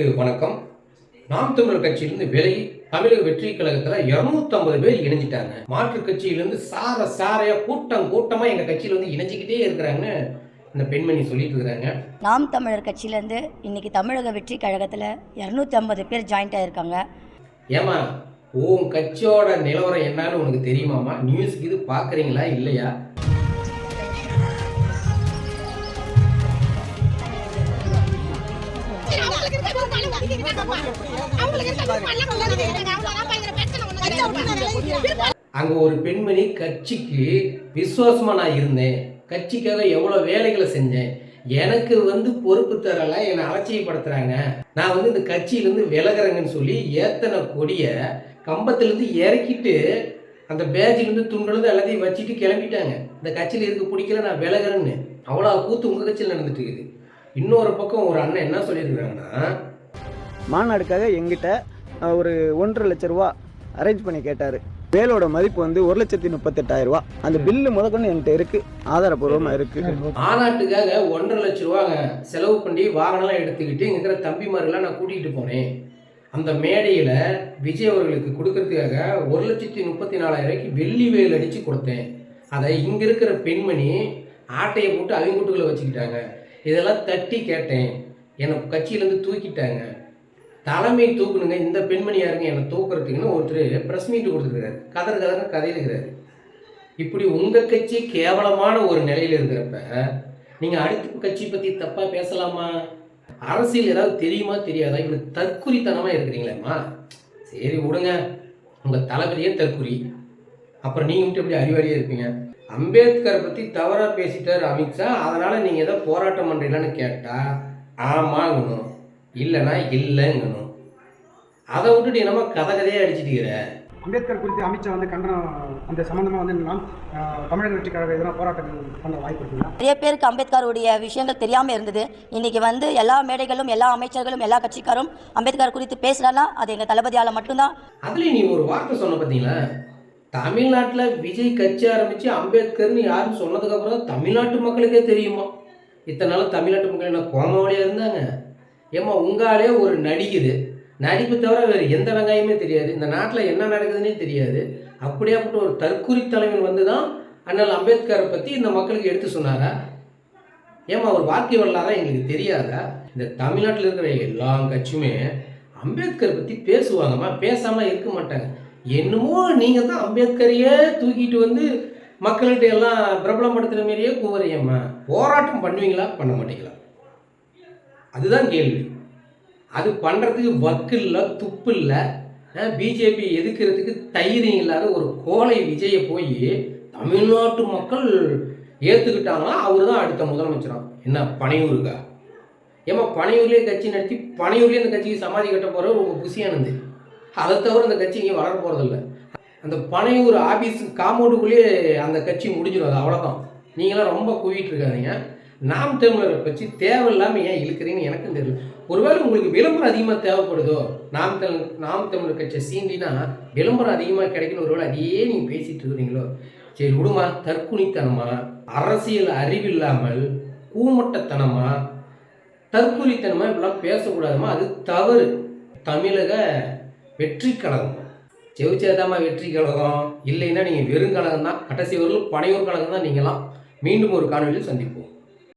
நண்பர்களுக்கு வணக்கம். நாம் தமிழர் கட்சியிலிருந்து விலகி தமிழக வெற்றி கழகத்தில் இரநூத்தம்பது பேர் இணைஞ்சிட்டாங்க. மாற்றுக் கட்சியிலிருந்து சார சாரையா கூட்டம் கூட்டமா எங்க கட்சியில வந்து இணைஞ்சிக்கிட்டே இருக்கிறாங்கன்னு இந்த பெண்மணி சொல்லிட்டு இருக்கிறாங்க. நாம் தமிழர் கட்சியிலேருந்து இன்னைக்கு தமிழக வெற்றி கழகத்தில் இரநூத்தி ஐம்பது பேர் ஜாயிண்ட் ஆயிருக்காங்க ஏமா உன் கட்சியோட நிலவரம் என்னன்னு உனக்கு தெரியுமாமா நியூஸ்க்கு இது பார்க்குறீங்களா இல்லையா? அங்கே ஒரு பெண்மணி கட்சிக்கு விசுவாசமாக நான் இருந்தேன். கட்சிக்காக எவ்வளோ வேலைகளை செஞ்சேன். எனக்கு வந்து பொறுப்பு தரல என்னை அலட்சியப்படுத்துகிறாங்க நான் வந்து இந்த கட்சியிலேருந்து விலகுறேங்கன்னு சொல்லி ஏத்தனை கொடியை கம்பத்துலேருந்து இறக்கிட்டு அந்த பேட்சிலேருந்து துண்டுலேருந்து எல்லாத்தையும் வச்சுட்டு கிளம்பிட்டாங்க. இந்த கட்சியில் இருக்க பிடிக்கல நான் விலகுறேன்னு. அவ்வளோ கூத்து உங்கள் கட்சியில் நடந்துட்டு இருக்குது. இன்னொரு பக்கம் ஒரு அண்ணன் என்ன சொல்லியிருக்கிறாங்கன்னா மாநாடுக்காக எங்கிட்ட ஒரு ஒன்றரை லட்ச ரூபா அரேஞ்ச் பண்ணி கேட்டார். வேலோட மதிப்பு வந்து ஒரு லட்சத்தி முப்பத்தெட்டாயிரம் ரூபா. அந்த பில்லு முதற்கொண்டு என்கிட்ட இருக்கு. ஆதாரப்பூர்வமாக இருக்கு. மாநாட்டுக்காக ஒன்றரை லட்ச ரூபாங்க செலவு பண்ணி வாகனம்லாம் எடுத்துக்கிட்டு இங்க இருக்கிற தம்பிமாரெல்லாம் நான் கூட்டிகிட்டு போனேன். அந்த மேடையில் விஜய் அவர்களுக்கு கொடுக்கறதுக்காக ஒரு லட்சத்தி முப்பத்தி நாலாயிரம் ரூபாய்க்கு வெள்ளி வேல் அடித்து கொடுத்தேன். அதை இங்கே இருக்கிற பெண்மணி ஆட்டையை போட்டு அவங்க வீட்டுக்குள்ளே வச்சுக்கிட்டாங்க. இதெல்லாம் தட்டி கேட்டேன். என்னை கட்சியிலேருந்து தூக்கிட்டாங்க. தலைமை தூக்குனுங்க இந்த பெண்மணி யாருங்க? என்னை தூக்குறதுக்குன்னு ஒருத்தர் ப்ரெஸ் மீட் கொடுத்துருக்காரு. கதர் கதர்னு கதையில் இப்படி உங்கள் கட்சி கேவலமான ஒரு நிலையில் இருக்கிறப்ப நீங்கள் அடுத்த கட்சி பற்றி தப்பாக பேசலாமா? அரசியல் ஏதாவது தெரியுமா தெரியாதா? இப்படி தற்குறித்தனமாக இருக்கிறீங்களேம்மா. சரி விடுங்க. உங்கள் தளபதியே தற்குறி அப்புறம் நீங்கள் மட்டும் எப்படி அறிவாளியாக இருப்பீங்க? அம்பேத்கரை பற்றி தவறாக பேசிட்டார் அமித்ஷா. அதனால் நீங்கள் ஏதோ போராட்டம் பண்ணுறீங்களான்னு கேட்டால் ஆமாங்கணும். இல்லைன்னா இல்லைங்கணும். அதை விட்டுட்டு என்னமோ கதை கதையாக அடிச்சிட்டு அம்பேத்கர் குறித்து அமித்ஷா வந்து கண்டனம் அந்த சம்பந்தமாக வந்து அஹ், தமிழக வெற்றி கழக எதனா போராட்டங்கள் பண்ண வாய்ப்பு இருக்குங்களா? நிறைய பேருக்கு அம்பேத்கருடைய விஷயங்கள் தெரியாமல் இருந்தது. இன்னைக்கு வந்து எல்லா மேடைகளும் எல்லா அமைச்சர்களும் எல்லா கட்சிக்காரும் அம்பேத்கர் குறித்து பேசுகிறான்னா அது எங்கள் தளபதியால் மட்டும்தான். அதுலேயும் நீ ஒரு வார்த்தை சொன்ன பார்த்தீங்களா தமிழ்நாட்டில் விஜய் கட்சி ஆரம்பித்து அம்பேத்கர்னு யாரும் சொன்னதுக்கப்புறம் தான் தமிழ்நாட்டு மக்களுக்கே தெரியுமா? இத்தனை நாள் தமிழ்நாட்டு மக்கள் என்ன கோமாவளியாக இருந்தாங்க? ஏம்மா உங்காலே ஒரு நடிக்குது. நடிப்பு தவிர வேறு எந்த வெங்காயமே தெரியாது. இந்த நாட்டில் என்ன நடக்குதுன்னே தெரியாது. அப்படியாப்பட்ட ஒரு தற்குறி தலைவன் வந்து தான் அண்ணல் அம்பேத்கரை பற்றி இந்த மக்களுக்கு எடுத்து சொன்னாரா? ஏம்மா ஒரு வாக்கிய வரலாறா எங்களுக்கு தெரியாதா? இந்த தமிழ்நாட்டில் இருக்கிற எல்லா கட்சியுமே அம்பேத்கர் பற்றி பேசுவாங்கம்மா. பேசாமல் இருக்க மாட்டாங்க. என்னமோ நீங்கள் தான் அம்பேத்கரையே தூக்கிட்டு வந்து மக்கள்கிட்ட எல்லாம் பிரபலப்படுத்துகிற மாதிரியே கூவறியம்மா போராட்டம் பண்ணுவீங்களா? பண்ண மாட்டீங்களா? அதுதான் கேள்வி. அது பண்ணுறதுக்கு வக்கு இல்லை துப்பு இல்லை. பிஜேபி எதுக்கிறதுக்கு தைரியம் இல்லாத ஒரு கோலை விஜயை போய் தமிழ்நாட்டு மக்கள் ஏற்றுக்கிட்டாங்களா அவர் தான் அடுத்த முதலமைச்சராம் என்ன பனையூருக்கா? ஏமா பனையூர்லேயே கட்சி நடத்தி பனையூர்லேயே அந்த கட்சிக்கு சமாதி கட்ட போகிற ரொம்ப புசியானது அதை தவிர அந்த கட்சி இங்கே வளர போகிறதில்ல அந்த பனையூர் ஆஃபீஸ் காம்பவுண்டுக்குள்ளேயே அந்த கட்சி முடிஞ்சிடும் அது அவ்வளோதான் நீங்களாம் ரொம்ப குவிட்டு இருக்காதீங்க. நாம் தமிழரை பற்றி தேவையில்லாமல் ஏன் இழுக்கிறீங்கன்னு எனக்கும் தெரியல. ஒருவேளை உங்களுக்கு விளம்பரம் அதிகமாக தேவைப்படுதோ நாம் தமிழ் நாம் தமிழர் கட்சி சீண்டினா விளம்பரம் அதிகமாக கிடைக்கணும் ஒருவேளை அதையே நீங்கள் பேசிகிட்டு இருக்கிறீங்களோ? சரி விடுமா தற்குணித்தனமா அரசியல் அறிவில்லாமல் கூமட்டத்தனமாக தற்குறித்தனமா இப்படிலாம் பேசக்கூடாதுமா? அது தவறு. தமிழக வெற்றி கழகம். செவிச்சேதாமா வெற்றி கழகம். இல்லைன்னா நீங்கள் வெறும் கழகம் தான் கடைசி வரலும் பனையூர் கழகம் தான் நீங்களாம் மீண்டும் ஒரு காணொலியில் சந்திப்போம்.